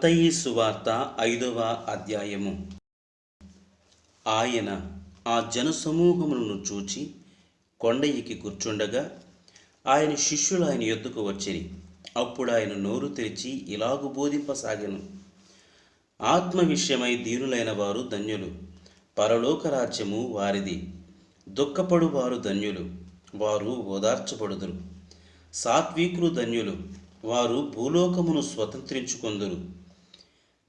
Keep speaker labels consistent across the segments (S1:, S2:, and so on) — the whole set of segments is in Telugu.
S1: మత్తయి సువార్త ఐదవ అధ్యాయము. ఆయన ఆ జనసమూహములను చూచి కొండయ్యకి కూర్చుండగా ఆయన శిష్యులు ఆయన ఎద్దుకు వచ్చిరి. అప్పుడు ఆయన నోరు తెరిచి ఇలాగు బోధింపసాగాను. ఆత్మ విషయమై దీనులైన వారు ధన్యులు. పరలోక రాజ్యము వారిది. దుఃఖపడు వారు ధన్యులు. వారు ఓదార్చబడుదురు. సాత్వికులు ధన్యులు. వారు భూలోకమును స్వతంత్రించుకొందురు.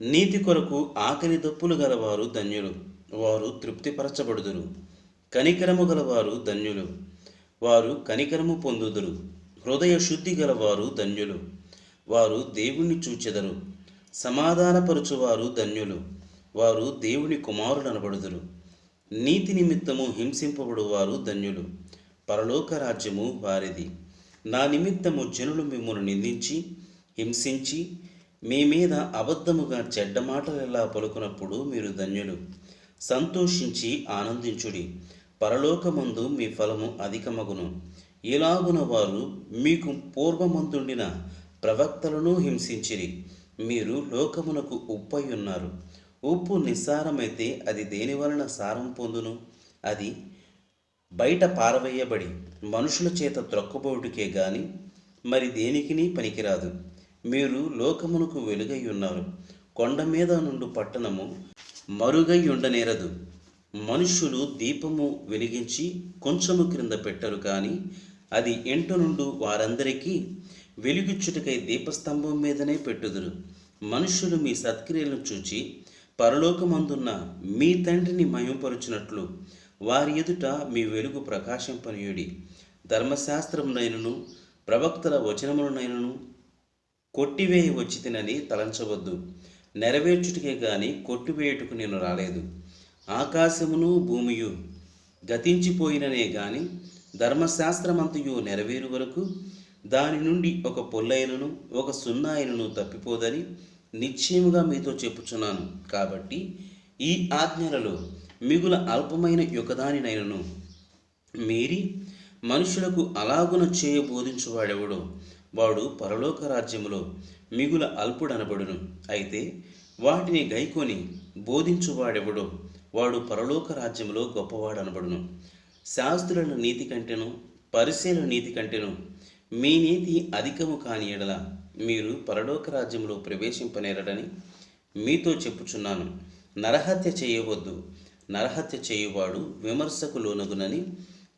S1: నీతి కొరకు ఆకలి దప్పులు గలవారు ధన్యులు. వారు తృప్తిపరచబడుదురు. కనికరము గలవారు ధన్యులు. వారు కనికరము పొందుదురు. హృదయ శుద్ధి గలవారు ధన్యులు. వారు దేవుణ్ణి చూచెదరు. సమాధానపరుచువారు ధన్యులు. వారు దేవుని కుమారులనబడుదురు. నీతి నిమిత్తము హింసింపబడువారు ధన్యులు. పరలోక రాజ్యము వారిది. నా నిమిత్తము జనులు మిమ్మల్ని నిందించి హింసించి మీ మీద అబద్ధముగా చెడ్డ మాటలు ఎలా పలుకున్నప్పుడు మీరు ధన్యులు? సంతోషించి ఆనందించుడి. పరలోకమందు మీ ఫలము అధికమగును. ఇలాగున వారు మీకు పూర్వమందుండిన ప్రవక్తలను హింసించిరి. మీరు లోకమునకు ఉప్పై ఉన్నారు ఉప్పు నిస్సారమైతే అది దేని వలన సారం పొందును? అది బయట పారవేయబడి మనుషుల చేత త్రొక్కబోటుకే గాని మరి దేనికిని పనికిరాదు. మీరు లోకమునకు వెలుగై ఉన్నారు. కొండ మీద నుండి పట్టణము మరుగై ఉండనేరదు. మనుష్యులు దీపము వెలిగించి కొంచెము క్రింద పెట్టరు కానీ అది ఎంట నుండి వారందరికీ వెలుగుచ్చుటకై దీపస్తంభం మీదనే పెట్టుదురు. మనుష్యులు మీ సత్క్రియలను చూచి పరలోకమందున్న మీ తండ్రిని మయంపరుచినట్లు వారి ఎదుట మీ వెలుగు ప్రకాశింపనీయుడి. ధర్మశాస్త్రమునైనను ప్రవక్తల వచనములనైనను కొట్టివేయి వచ్చి తినని తలంచవద్దు. నెరవేర్చుటకే గాని కొట్టివేయుటకు నేను రాలేదు. ఆకాశమును భూమియు గతించిపోయిననే గాని ధర్మశాస్త్రమంతయు నెరవేరు వరకు దాని నుండి ఒక పొల్లైనను ఒక సున్నాయినను తప్పిపోదని నిశ్చయముగా మీతో చెప్పుచున్నాను. కాబట్టి ఈ ఆజ్ఞలలో మిగుల అల్పమైన యొకదానినైనను మీరి మనుషులకు అలాగున చేయ బోధించువాడెవడో వాడు పరలోక రాజ్యములో మిగుల అల్పుడనబడును. అయితే వాటిని గైకొని బోధించువాడెవడో వాడు పరలోక రాజ్యములో గొప్పవాడనబడును. శాస్త్రుల నీతి కంటెను పరిశీల నీతి కంటెను మీ నీతి అధికము కాని ఎడల మీరు పరలోక రాజ్యంలో ప్రవేశింపనేరడని మీతో చెప్పుచున్నాను. నరహత్య చేయవద్దు. నరహత్య చేయువాడు విమర్శకు లోనగునని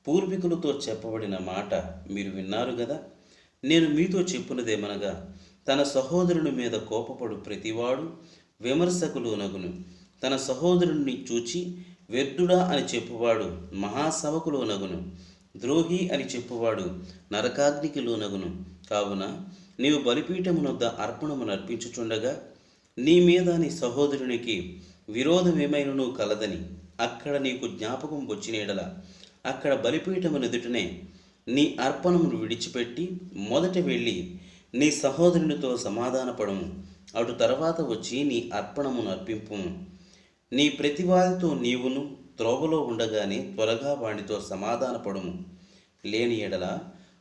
S1: పూర్వీకులతో చెప్పబడిన మాట మీరు విన్నారు కదా నేను మీతో చెప్పున్నదేమనగా తన సహోదరుని మీద కోపపడు ప్రతివాడు విమర్శకులు నగును. తన సహోదరుణ్ణి చూచి వ్యర్థుడా అని చెప్పువాడు మహాసభకులో నగును. ద్రోహి అని చెప్పువాడు నరకాగ్నికి లోనగును కావున నీవు బలిపీఠమునొద్ద అర్పణము నర్పించుచుండగా నీ మీద నీ సహోదరునికి విరోధమేమైనను కలదని అక్కడ నీకు జ్ఞాపకం వచ్చినేడల. అక్కడ బలిపీఠమునెదుటనే నీ అర్పణమును విడిచిపెట్టి మొదట వెళ్ళి నీ సహోదరునితో సమాధానపడము. అటు తర్వాత వచ్చి నీ అర్పణమును అర్పింపుము నీ ప్రతివాదితో నీవును త్రోవలో ఉండగానే త్వరగా వాడితో సమాధానపడము. లేని ఎడల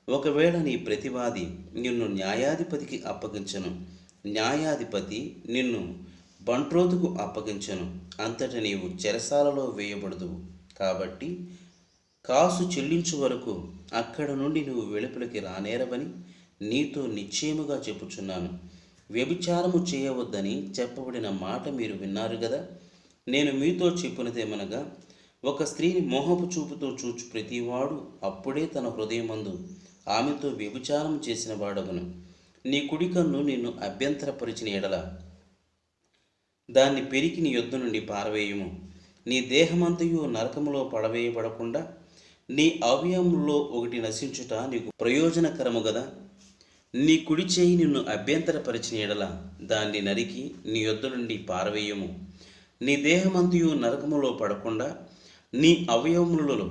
S1: ఒకవేళ నీ ప్రతివాది నిన్ను న్యాయాధిపతికి అప్పగించను. న్యాయాధిపతి నిన్ను బంట్రోతుకు అప్పగించను. అంతట నీవు చెరసాలలో వేయబడదువు. కాబట్టి కాసు చెల్లించు వరకు అక్కడ నుండి నువ్వు వెలుపలికి రానేరవని నీతో నిశ్చయముగా చెప్పుచున్నాను. వ్యభిచారము చేయవద్దని చెప్పబడిన మాట మీరు విన్నారు కదా నేను మీతో చెప్పినదేమనగా ఒక స్త్రీని మోహపు చూపుతో చూచు ప్రతివాడు అప్పుడే తన హృదయమందు ఆమెతో వ్యభిచారం చేసిన వాడవను నీ కుడి కన్ను నిన్ను అభ్యంతరపరిచిన ఎడల. దాన్ని పెరికి నీ యొద్ద నుండి పారవేయము. నీ దేహమంతయు నరకములో పడవేయబడకుండా నీ అవయవంలో ఒకటి నశించుట నీకు ప్రయోజనకరము కదా నీ కుడి చేయి నిన్ను అభ్యంతరపరిచిన ఎడల దాన్ని నరికి నీ యొద్ద నుండి పారవేయము. నీ దేహమంతయు నరకములో పడకుండా నీ అవయవములలో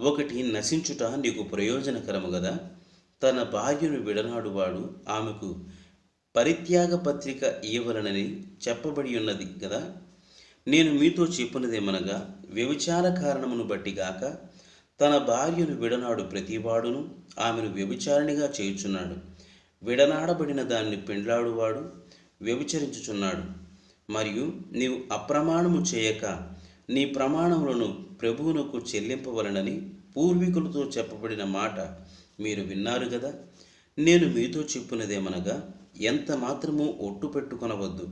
S1: ఒకటి నశించుట నీకు ప్రయోజనకరము కదా తన భార్యను విడనాడువాడు ఆమెకు పరిత్యాగ పత్రిక ఇవ్వవలనని చెప్పబడి ఉన్నది కదా నేను మీతో చెప్పినదేమనగా వ్యభిచార కారణమును బట్టి గాక తన భార్యను విడనాడు ప్రతివాడును ఆమెను వ్యభిచారిణిగా చేయుచున్నాడు. విడనాడబడిన దాన్ని పెండ్లాడువాడు వ్యభిచరించుచున్నాడు. మరియు నీవు అప్రమాణము చేయక నీ ప్రమాణములను ప్రభువునకు చెల్లింపవలనని పూర్వీకులతో చెప్పబడిన మాట మీరు విన్నారు కదా నేను మీతో చెప్పునదేమనగా ఎంత మాత్రము ఒట్టు పెట్టుకొనవద్దు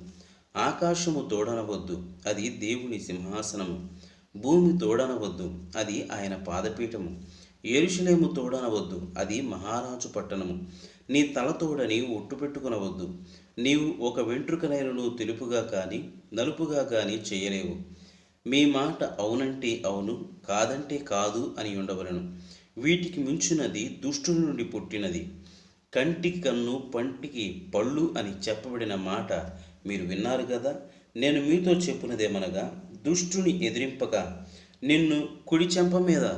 S1: ఆకాశము తోడనవద్దు అది దేవుని సింహాసనము. భూమి తోడనవద్దు అది ఆయన పాదపీఠము. ఎరుషలేము తోడనవద్దు అది మహారాజు పట్టణము. నీ తలతోడని ఒట్టు పెట్టుకునవద్దు నీవు ఒక వెంట్రుకనైనను తెలుపుగా కానీ నలుపుగా కానీ చేయలేవు. మీ మాట అవునంటే అవును కాదంటే కాదు అని ఉండవలను. వీటికి మించినది దుష్టుని నుండి పుట్టినది. కంటికి కన్ను పంటికి పళ్ళు అని చెప్పబడిన మాట మీరు విన్నారు కదా? నేను మీతో చెప్పినదేమనగా దుష్టుని ఎదిరింపక నిన్ను కుడి చెంప మీద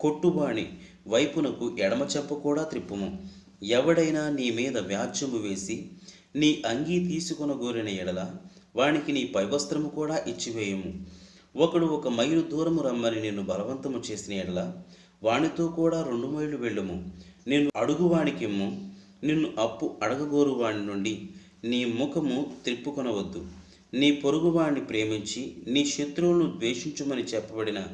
S1: కొట్టుబాణి వైపునకు ఎడమ చెంప కూడా త్రిప్పుము. ఎవడైనా నీ మీద వ్యాజ్యము వేసి నీ అంగీ తీసుకొనగోరిన ఎడల వానికి నీ పైవస్త్రము కూడా ఇచ్చివేయము. ఒకడు ఒక మైలు దూరము రమ్మని నిన్ను బలవంతము చేసిన ఎడల వానితో కూడా రెండు మైళ్ళు వెళ్ళుము. నిన్ను అడుగువానికిమ్ము. నిన్ను అప్పు అడగగోరువాని నుండి నీ ముఖము త్రిప్పుకొనవద్దు. నీ పొరుగువాణ్ణి ప్రేమించి నీ శత్రువులను ద్వేషించుమని చెప్పబడిన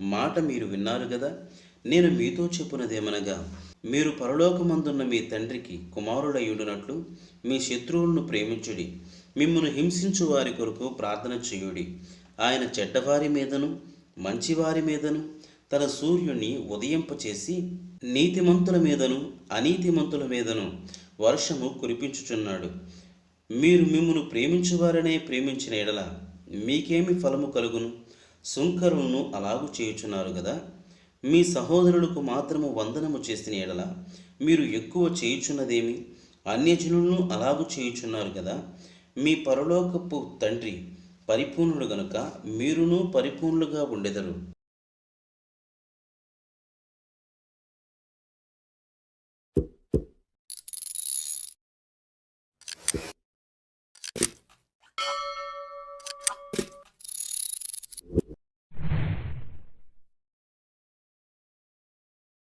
S1: మాట మీరు విన్నారు కదా నేను మీతో చెప్పునదేమనగా మీరు పరలోకమందున్న మీ తండ్రికి కుమారుడయ్యుడినట్లు మీ శత్రువులను ప్రేమించుడి మిమ్మను హింసించు వారి కొరకు ప్రార్థన చేయుడి. ఆయన చెడ్డవారి మీదను మంచివారి మీదను తన సూర్యుని ఉదయింపచేసి నీతిమంతుల మీదను అనీతిమంతుల మీదను వర్షము కురిపించుచున్నాడు. మీరు మిమ్మును ప్రేమించువారనే ప్రేమించిన ఎడల మీకేమి ఫలము కలుగును? సుంకరులను అలాగు చేయుచున్నారు కదా మీ సహోదరులకు మాత్రము వందనము చేసిన ఎడల మీరు ఎక్కువ చేయుచున్నదేమి? అన్యజనులను అలాగు చేయుచున్నారు కదా మీ పరలోకపు తండ్రి పరిపూర్ణుడు గనుక మీరును పరిపూర్ణులుగా ఉండెదరు.